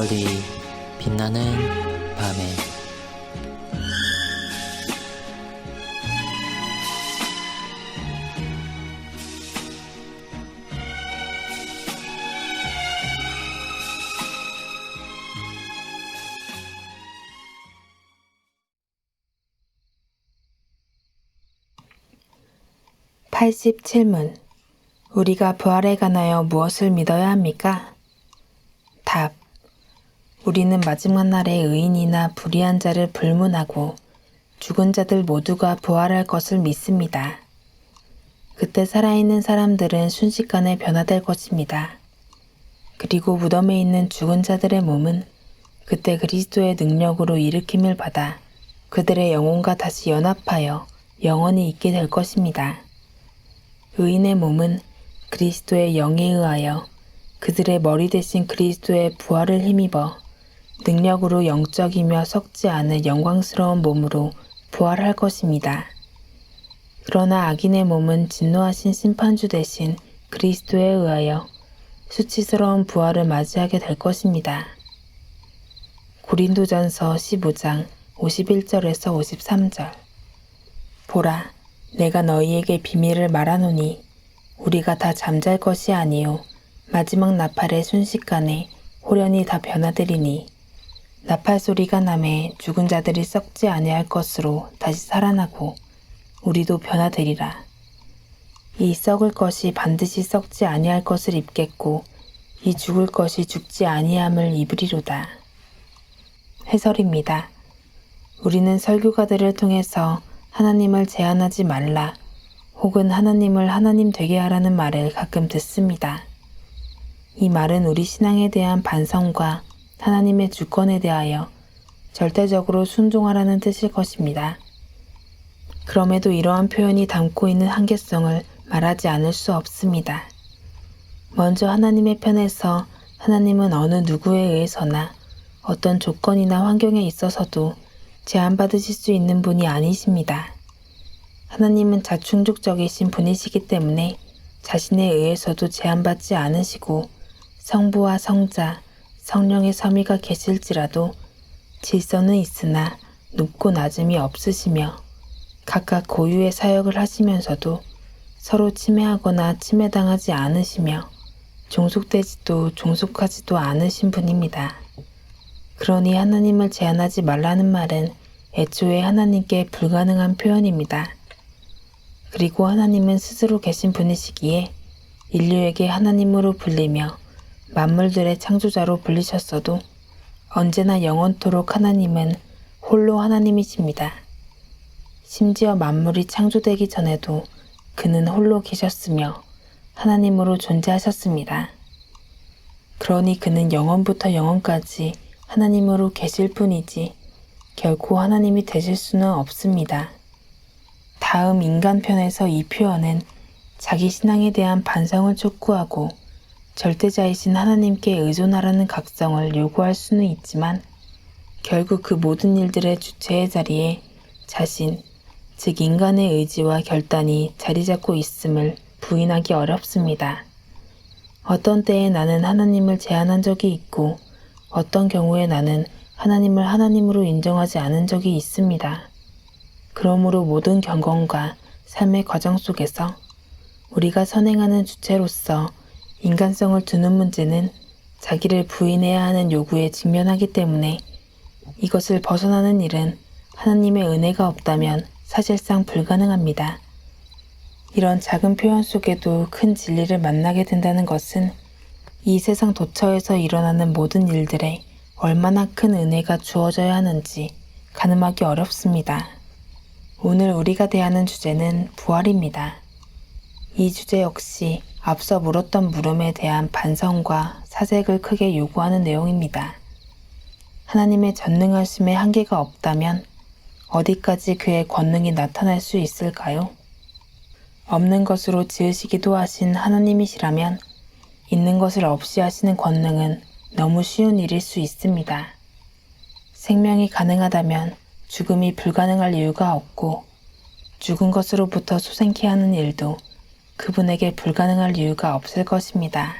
별이 빛나는 밤에 팔십칠 문 우리가 부활에 관하여 무엇을 믿어야 합니까? 답. 우리는 마지막 날에 의인이나 불의한 자를 불문하고 죽은 자들 모두가 부활할 것을 믿습니다. 그때 살아있는 사람들은 순식간에 변화될 것입니다. 그리고 무덤에 있는 죽은 자들의 몸은 그때 그리스도의 능력으로 일으킴을 받아 그들의 영혼과 다시 연합하여 영원히 있게 될 것입니다. 의인의 몸은 그리스도의 영에 의하여 그들의 머리 대신 그리스도의 부활을 힘입어 능력으로 영적이며 썩지 않은 영광스러운 몸으로 부활할 것입니다. 그러나 악인의 몸은 진노하신 심판주 대신 그리스도에 의하여 수치스러운 부활을 맞이하게 될 것입니다. 고린도전서 15장 51절에서 53절 보라 내가 너희에게 비밀을 말하노니 우리가 다 잠잘 것이 아니요 마지막 나팔의 순식간에 호련히 다 변화되리니 나팔 소리가 남에 죽은 자들이 썩지 아니할 것으로 다시 살아나고 우리도 변화되리라 이 썩을 것이 반드시 썩지 아니할 것을 입겠고 이 죽을 것이 죽지 아니함을 입으리로다 해설입니다. 우리는 설교가들을 통해서 하나님을 제한하지 말라 혹은 하나님을 하나님 되게 하라는 말을 가끔 듣습니다. 이 말은 우리 신앙에 대한 반성과 하나님의 주권에 대하여 절대적으로 순종하라는 뜻일 것입니다. 그럼에도 이러한 표현이 담고 있는 한계성을 말하지 않을 수 없습니다. 먼저 하나님의 편에서 하나님은 어느 누구에 의해서나 어떤 조건이나 환경에 있어서도 제한받으실 수 있는 분이 아니십니다. 하나님은 자충족적이신 분이시기 때문에 자신에 의해서도 제한받지 않으시고 성부와 성자, 성령의 섬이가 계실지라도 질서는 있으나 높고 낮음이 없으시며 각각 고유의 사역을 하시면서도 서로 침해하거나 침해당하지 않으시며 종속되지도 종속하지도 않으신 분입니다. 그러니 하나님을 제한하지 말라는 말은 애초에 하나님께 불가능한 표현입니다. 그리고 하나님은 스스로 계신 분이시기에 인류에게 하나님으로 불리며 만물들의 창조자로 불리셨어도 언제나 영원토록 하나님은 홀로 하나님이십니다. 심지어 만물이 창조되기 전에도 그는 홀로 계셨으며 하나님으로 존재하셨습니다. 그러니 그는 영원부터 영원까지 하나님으로 계실 뿐이지 결코 하나님이 되실 수는 없습니다. 다음 인간편에서 이 표현은 자기 신앙에 대한 반성을 촉구하고 절대자이신 하나님께 의존하라는 각성을 요구할 수는 있지만 결국 그 모든 일들의 주체의 자리에 자신, 즉 인간의 의지와 결단이 자리 잡고 있음을 부인하기 어렵습니다. 어떤 때에 나는 하나님을 제한한 적이 있고 어떤 경우에 나는 하나님을 하나님으로 인정하지 않은 적이 있습니다. 그러므로 모든 경건과 삶의 과정 속에서 우리가 선행하는 주체로서 인간성을 두는 문제는 자기를 부인해야 하는 요구에 직면하기 때문에 이것을 벗어나는 일은 하나님의 은혜가 없다면 사실상 불가능합니다. 이런 작은 표현 속에도 큰 진리를 만나게 된다는 것은 이 세상 도처에서 일어나는 모든 일들에 얼마나 큰 은혜가 주어져야 하는지 가늠하기 어렵습니다. 오늘 우리가 대하는 주제는 부활입니다. 이 주제 역시 앞서 물었던 물음에 대한 반성과 사색을 크게 요구하는 내용입니다. 하나님의 전능하심에 한계가 없다면 어디까지 그의 권능이 나타날 수 있을까요? 없는 것으로 지으시기도 하신 하나님이시라면 있는 것을 없이 하시는 권능은 너무 쉬운 일일 수 있습니다. 생명이 가능하다면 죽음이 불가능할 이유가 없고 죽은 것으로부터 소생케 하는 일도 그분에게 불가능할 이유가 없을 것입니다.